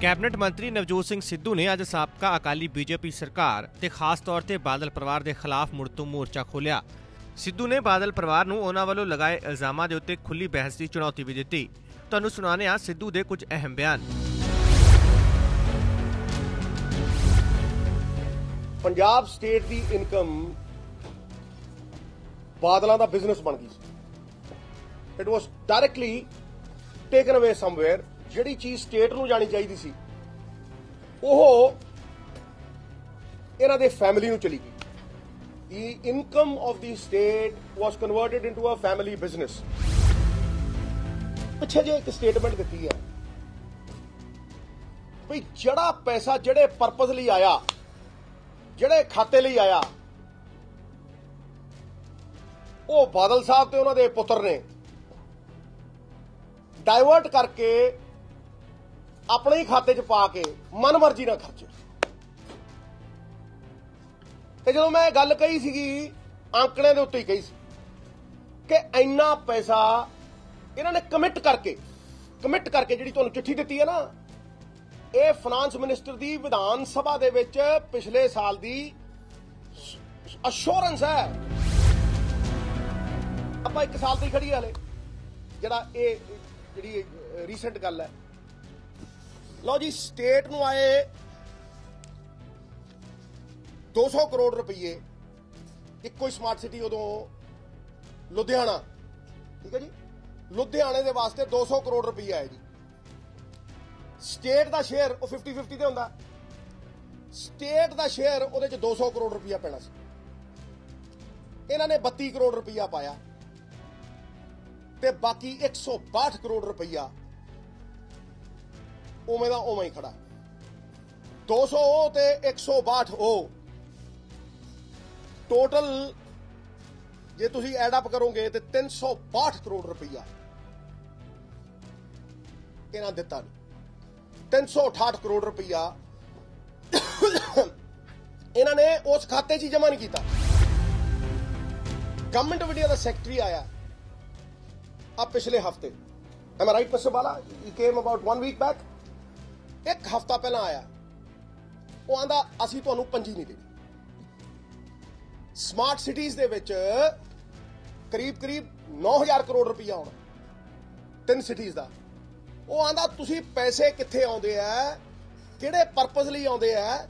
Cabinet ਮੰਤਰੀ ਨਵਜੋਤ ਸਿੰਘ ਸਿੱਧੂ ਨੇ ਅੱਜ ਸਾਬਕਾ ਅਕਾਲੀ ਬੀਜੇਪੀ ਸਰਕਾਰ ਤੇ ਖਾਸ ਤੌਰ ਤੇ ਬਾਦਲ ਪਰਿਵਾਰ ਦੇ ਖਿਲਾਫ ਮੁੜ ਮੋਰਚਾ ਖੋਲ੍ਹਿਆ। ਸਿੱਧੂ ਨੇ ਬਾਦਲ ਪਰਿਵਾਰ ਨੂੰ ਉਹਨਾਂ ਵੱਲੋਂ ਲਗਾਏ ਇਲਜ਼ਾਮਾਂ ਦੇ ਉੱਤੇ ਖੁੱਲੀ ਬਹਿਸ ਦੀ ਚੁਣੌਤੀ ਵੀ ਦਿੱਤੀ। ਤੁਹਾਨੂੰ ਸੁਣਾਉਂਦੇ ਹਾਂ ਸਿੱਧੂ ਦੇ ਕੁਝ ਅਹਿਮ ਬਿਆਨ। ਪੰਜਾਬ ਸਟੇਟ ਦੀ ਇਨਕਮ ਬਾਦਲਾਂ ਦਾ ਬਿਜ਼ਨਸ ਬਣ ਗਈ ਸੀ। It was directly taken away somewhere ਜਿਹੜੀ ਚੀਜ਼ ਸਟੇਟ ਨੂੰ ਜਾਣੀ ਚਾਹੀਦੀ ਸੀ, ਉਹ ਇਹਨਾਂ ਦੇ ਫੈਮਿਲੀ ਨੂੰ ਚਲੀ ਗਈ। The income of the state was converted into a family business ਪਿੱਛੇ ਜੇ ਇੱਕ ਸਟੇਟਮੈਂਟ ਦਿੱਤੀ ਹੈ ਵੀ ਜਿਹੜਾ ਪੈਸਾ ਜਿਹੜੇ ਪਰਪਸ ਲਈ ਆਇਆ, ਜਿਹੜੇ ਖਾਤੇ ਲਈ ਆਇਆ, ਉਹ ਬਾਦਲ ਸਾਹਿਬ ਤੇ ਉਹਨਾਂ ਦੇ ਪੁੱਤਰ ਨੇ ਡਾਇਵਰਟ ਕਰਕੇ ਆਪਣੇ ਹੀ ਖਾਤੇ 'ਚ ਪਾ ਕੇ ਮਨਮਰਜ਼ੀ ਨਾਲ ਖਰਚੇ। ਤੇ ਜਦੋਂ ਮੈਂ ਗੱਲ ਕਹੀ ਸੀਗੀ ਅੰਕੜਿਆਂ ਦੇ ਉੱਤੇ ਹੀ ਕਹੀ ਸੀ ਕਿ ਇੰਨਾ ਪੈਸਾ ਇਹਨਾਂ ਨੇ ਕਮਿਟ ਕਰਕੇ ਕਮਿਟ ਕਰਕੇ ਜਿਹੜੀ ਤੁਹਾਨੂੰ ਚਿੱਠੀ ਦਿੱਤੀ ਹੈ ਨਾ, ਇਹ ਫਾਈਨਾਂਸ ਮਿਨਿਸਟਰ ਦੀ ਵਿਧਾਨ ਸਭਾ ਦੇ ਵਿੱਚ ਪਿਛਲੇ ਸਾਲ ਦੀ ਅਸ਼ੋਰੈਂਸ ਹੈ। ਆਪਾਂ ਇੱਕ ਸਾਲ ਦੀ ਖੜੀ ਹਲੇ, ਜਿਹੜਾ ਇਹ, ਜਿਹੜੀ ਰੀਸੈਂਟ ਗੱਲ ਹੈ। ਲਓ ਜੀ ਸਟੇਟ ਨੂੰ ਆਏ 200 ਕਰੋੜ ਰੁਪਏ ਇੱਕੋ ਹੀ ਸਮਾਰਟ ਸਿਟੀ ਉਦੋਂ ਲੁਧਿਆਣਾ। ਠੀਕ ਹੈ ਜੀ? ਲੁਧਿਆਣੇ ਦੇ ਵਾਸਤੇ 200 ਕਰੋੜ ਰੁਪਏ ਆਏ ਜੀ। ਸਟੇਟ ਦਾ ਸ਼ੇਅਰ ਉਹ 50 50 ਤੇ ਹੁੰਦਾ। ਸਟੇਟ ਦਾ ਸ਼ੇਅਰ ਉਹਦੇ ਚ 200 ਕਰੋੜ ਰੁਪਇਆ ਪੈਣਾ ਸੀ। ਇਹਨਾਂ ਨੇ 32 ਕਰੋੜ ਰੁਪਇਆ ਪਾਇਆ। ਤੇ ਬਾਕੀ 162 ਕਰੋੜ ਰੁਪਇਆ ਉਵੇਂ ਦਾ ਉਵੇਂ ਹੀ ਖੜਾ। 200 ਉਹ ਤੇ 162 ਉਹ ਟੋਟਲ ਜੇ ਤੁਸੀਂ ਐਡ ਅਪ ਕਰੋਗੇ ਤੇ 362 ਕਰੋੜ ਰੁਪਈਆ। ਇਹਨਾਂ ਦਿੱਤਾ ਨਹੀਂ 368 ਕਰੋੜ ਰੁਪਈਆ। ਇਹਨਾਂ ਨੇ ਉਸ ਖਾਤੇ 'ਚ ਹੀ ਜਮਾ ਨਹੀਂ ਕੀਤਾ। ਗਵਰਨਮੈਂਟ ਆਫ ਇੰਡੀਆ ਦਾ ਸੈਕਟਰੀ ਆਇਆ। ਆ ਪਿਛਲੇ ਹਫ਼ਤੇ। Am right mister Bala he came about 1 week back ਇੱਕ ਹਫਤਾ ਪਹਿਲਾਂ ਆਇਆ। ਉਹ ਆਂਦਾ, ਅਸੀਂ ਤੁਹਾਨੂੰ ਪੰਜੀ ਨਹੀਂ ਦੇਣੀ। ਸਮਾਰਟ ਸਿਟੀਜ਼ ਦੇ ਵਿੱਚ ਕਰੀਬ ਕਰੀਬ 9000 ਕਰੋੜ ਰੁਪਈਆ ਆਉਣਾ। ਤਿੰਨ ਸਿਟੀਜ਼ ਦਾ। ਉਹ ਆਂਦਾ, ਤੁਸੀਂ ਪੈਸੇ ਕਿੱਥੇ ਆਉਂਦੇ ਆ ਕਿਹੜੇ ਪਰਪਸ ਲਈ ਆਉਂਦੇ ਆ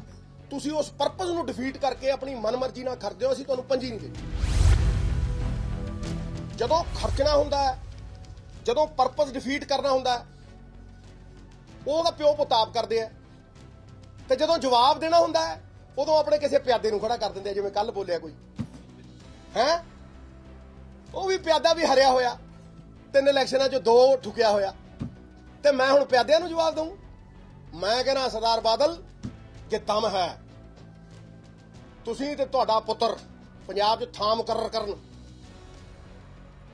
ਤੁਸੀਂ ਉਸ ਪਰਪਸ ਨੂੰ ਡਿਫੀਟ ਕਰਕੇ ਆਪਣੀ ਮਨਮਰਜ਼ੀ ਨਾਲ ਖਰਚਦੇ ਹੋ, ਅਸੀਂ ਤੁਹਾਨੂੰ ਪੰਜੀ ਨਹੀਂ ਦੇਣੀ। ਜਦੋਂ ਖਰਚਣਾ ਹੁੰਦਾ ਜਦੋਂ ਪਰਪਸ ਡਿਫੀਟ ਕਰਨਾ ਹੁੰਦਾ ਹੈ ਉਹਦਾ ਪਿਓ ਪੁਤਾਬ ਕਰਦੇ ਆ। ਤੇ ਜਦੋਂ ਜਵਾਬ ਦੇਣਾ ਹੁੰਦਾ ਹੈ, ਉਦੋਂ ਆਪਣੇ ਕਿਸੇ ਪਿਆਦੇ ਨੂੰ ਖੜਾ ਕਰ ਦਿੰਦੇ ਆ, ਜਿਵੇਂ ਕੱਲ ਬੋਲਿਆ ਕੋਈ। ਹੈ? ਉਹ ਵੀ ਪਿਆਦਾ ਵੀ ਹਰਿਆ ਹੋਇਆ। ਤਿੰਨ ਇਲੈਕਸ਼ਨਾਂ 'ਚ ਦੋ ਠੁਕਿਆ ਹੋਇਆ। ਤੇ ਮੈਂ ਹੁਣ ਪਿਆਦਿਆਂ ਨੂੰ ਜਵਾਬ ਦਊਂ। ਮੈਂ ਕਹਿੰਦਾ, ਸਰਦਾਰ ਬਾਦਲ ਕਿ ਦਮ ਹੈ, ਤੁਸੀਂ ਤੇ ਤੁਹਾਡਾ ਪੁੱਤਰ ਪੰਜਾਬ 'ਚ ਥਾਮ ਮੁਕਰਰ ਕਰਨ।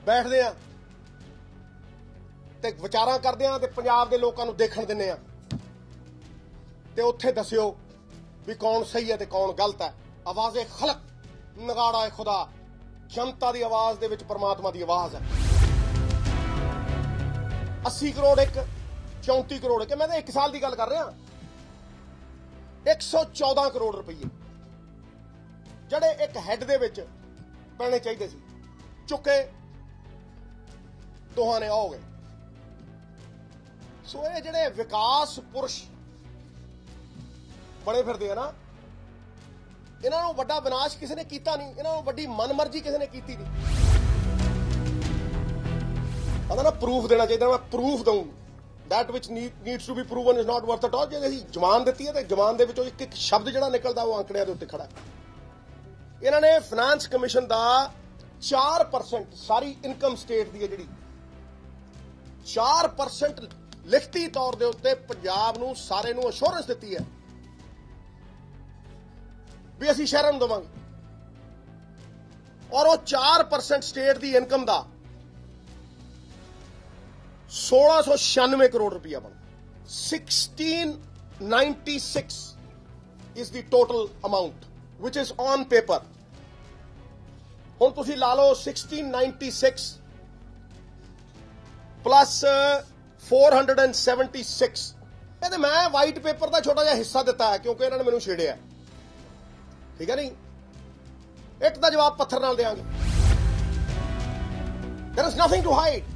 ਬੈਠਦੇ ਆ। ਤੇ ਵਿਚਾਰਾਂ ਕਰਦੇ ਆ ਤੇ ਪੰਜਾਬ ਦੇ ਲੋਕਾਂ ਨੂੰ ਦੇਖਣ ਦਿੰਨੇ ਆ। ਤੇ ਉੱਥੇ ਦੱਸਿਓ ਵੀ ਕੌਣ ਸਹੀ ਹੈ ਤੇ ਕੌਣ ਗਲਤ ਹੈ। ਆਵਾਜ਼ੇ ਖਲਕ, ਨਗਾੜਾ ਹੈ ਖੁਦਾ। ਜਨਤਾ ਦੀ ਆਵਾਜ਼ ਦੇ ਵਿੱਚ ਪਰਮਾਤਮਾ ਦੀ ਆਵਾਜ਼ ਹੈ। 80 ਕਰੋੜ ਇੱਕ 34 ਕਰੋੜ ਕਿ ਮੈਂ ਤਾਂ 1 ਸਾਲ ਦੀ ਗੱਲ ਕਰ ਰਿਹਾ। 114 ਕਰੋੜ ਰੁਪਏ ਜਿਹੜੇ ਇੱਕ ਹੈੱਡ ਦੇ ਵਿੱਚ ਪੈਣੇ ਚਾਹੀਦੇ ਸੀ। ਚੁੱਕੇ, ਦੋਹਾਂ ਨੇ ਹੋ ਗਏ। ਸੋ ਇਹ ਜਿਹੜੇ ਵਿਕਾਸ ਪੁਰਸ਼ ਬੜੇ ਫਿਰਦੇ ਆ ਨਾ ਇਹਨਾਂ ਨੂੰ ਵੱਡਾ ਵਿਨਾਸ਼ ਕਿਸੇ ਨੇ ਕੀਤਾ ਨਹੀਂ ਇਹਨਾਂ ਨੂੰ ਵੱਡੀ ਮਨਮਰਜ਼ੀ ਕਿਸੇ ਨੇ ਕੀਤੀ ਨਹੀਂ। ਆਦਾ ਨਾ ਪ੍ਰੂਫ ਦੇਣਾ ਚਾਹੀਦਾ ਮੈਂ ਪ੍ਰੂਫ ਦਊਂ that which need, needs to be proven is not worth at all ਜੇ ਅਸੀਂ ਜਵਾਨ ਦਿੱਤੀ ਹੈ ਤੇ ਜਮਾਨ ਦੇ ਵਿੱਚੋਂ ਇੱਕ ਇੱਕ ਸ਼ਬਦ ਜਿਹੜਾ ਨਿਕਲਦਾ ਉਹ ਅੰਕੜਿਆਂ ਦੇ ਉੱਤੇ ਖੜਾ ਇਹਨਾਂ ਨੇ ਫਾਈਨਾਂਸ ਕਮਿਸ਼ਨ ਦਾ 4% ਸਾਰੀ ਇਨਕਮ ਸਟੇਟ ਦੀ ਹੈ ਜਿਹੜੀ। 4% ਲਿਖਤੀ ਤੌਰ ਦੇ ਉੱਤੇ ਪੰਜਾਬ ਨੂੰ ਸਾਰੇ ਨੂੰ ਅਸ਼ੋਰੈਂਸ ਦਿੱਤੀ ਹੈ ਵੀ ਅਸੀਂ ਸ਼ਹਿਰਾਂ ਨੂੰ ਦੇਵਾਂਗੇ। ਔਰ ਉਹ 4% ਸਟੇਟ ਦੀ ਇਨਕਮ ਦਾ 1696 ਕਰੋੜ ਰੁਪਇਆ ਬਣ 1696 is the total amount which is on paper ਹੁਣ ਤੁਸੀਂ ਲਾ ਲਓ 1696 plus uh, 476 ਕਹਿੰਦੇ ਮੈਂ ਵਾਈਟ ਪੇਪਰ ਦਾ ਛੋਟਾ ਜਿਹਾ ਹਿੱਸਾ ਦਿੱਤਾ ਹੈ ਕਿਉਂਕਿ ਇਹਨਾਂ ਨੇ ਮੈਨੂੰ ਛੇੜਿਆ ਠੀਕ ਹੈ ਨਹੀਂ ਇੱਟ ਦਾ ਜਵਾਬ ਪੱਥਰ ਨਾਲ ਦੇਾਂਗੇ there is nothing to hide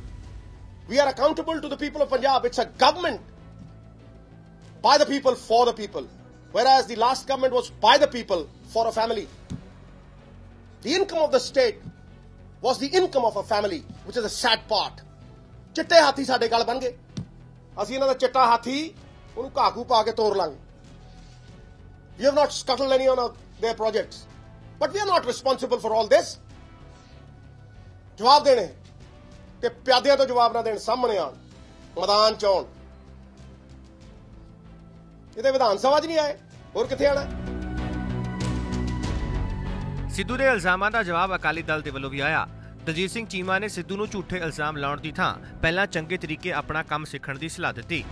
we are accountable to the people of punjab it's a government by the people for the people whereas the last government was by the people for a family the income of the state was the income of a family which is a sad part ਚਿੱਟੇ ਹਾਥੀ ਸਾਡੇ ਗੱਲ ਬਣ ਗਏ ਅਸੀਂ ਇਹਨਾਂ ਦਾ ਚਿੱਟਾ ਹਾਥੀ ਉਹਨੂੰ ਘਾਕੂ ਪਾ ਕੇ ਤੋੜ ਲਾਂਗੇ We have not scuttled any of their projects. But we are not responsible for all this. ਜਵਾਬ ਦੇਣੇ, ਤੇ ਪਿਆਦਿਆਂ ਤੋਂ ਜਵਾਬ ਨਾ ਦੇਣ ਸਾਹਮਣੇ ਆਣ ਮੈਦਾਨ ਚ ਆਉਣ ਇਹਦੇ ਵਿਧਾਨ ਸਭਾ 'ਚ ਨਹੀਂ ਆਏ, ਹੋਰ ਕਿੱਥੇ ਆਣਾ ਸਿੱਧੂ ਦੇ ਇਲਜ਼ਾਮਾਂ ਦਾ ਜਵਾਬ ਅਕਾਲੀ ਦਲ ਦੇ ਵੱਲੋਂ ਵੀ ਆਇਆ ਦਲਜੀਤ ਸਿੰਘ ਚੀਮਾ ਨੇ ਸਿੱਧੂ ਨੂੰ ਝੂਠੇ ਇਲਜ਼ਾਮ ਲਾਉਣ ਦੀ ਥਾਂ ਪਹਿਲਾਂ ਚੰਗੇ ਤਰੀਕੇ ਆਪਣਾ ਕੰਮ ਸਿੱਖਣ ਦੀ ਸਲਾਹ ਦਿੱਤੀ।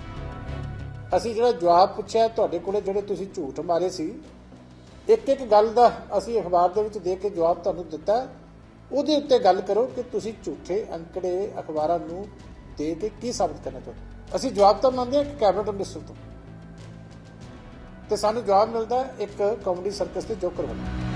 ਅਸੀਂ ਜਿਹੜਾ ਜਵਾਬ ਪੁੱਛਿਆ, ਤੁਹਾਡੇ ਕੋਲੇ ਜਿਹੜੇ ਤੁਸੀਂ ਝੂਠ ਮਾਰੇ ਸੀ ਇੱਕ ਇੱਕ ਗੱਲ ਦਾ ਅਸੀਂ ਅਖਬਾਰ ਦੇ ਵਿੱਚ ਦੇ ਕੇ ਜਵਾਬ ਤੁਹਾਨੂੰ ਦਿੱਤਾ। ਉਹਦੇ ਉੱਤੇ ਗੱਲ ਕਰੋ ਕਿ ਤੁਸੀਂ ਝੂਠੇ ਅੰਕੜੇ ਅਖਬਾਰਾਂ ਨੂੰ ਦੇ ਕੇ ਕੀ ਸਾਬਤ ਕਰਨਾ ਚਾਹੁੰਦੇ ਅਸੀਂ ਜਵਾਬ ਤਾਂ ਮੰਨਦੇ ਹਾਂ ਕਿ ਕੈਬਨਿਟ ਮਿਨਿਸਟਰ ਤੋਂ। ਤੇ ਸਾਨੂੰ ਜਵਾਬ ਮਿਲਦਾ ਇੱਕ ਕਾਮੇਡੀ ਸਰਕਸ ਤੇ ਜੋਕਰ ਵੱਲੋਂ।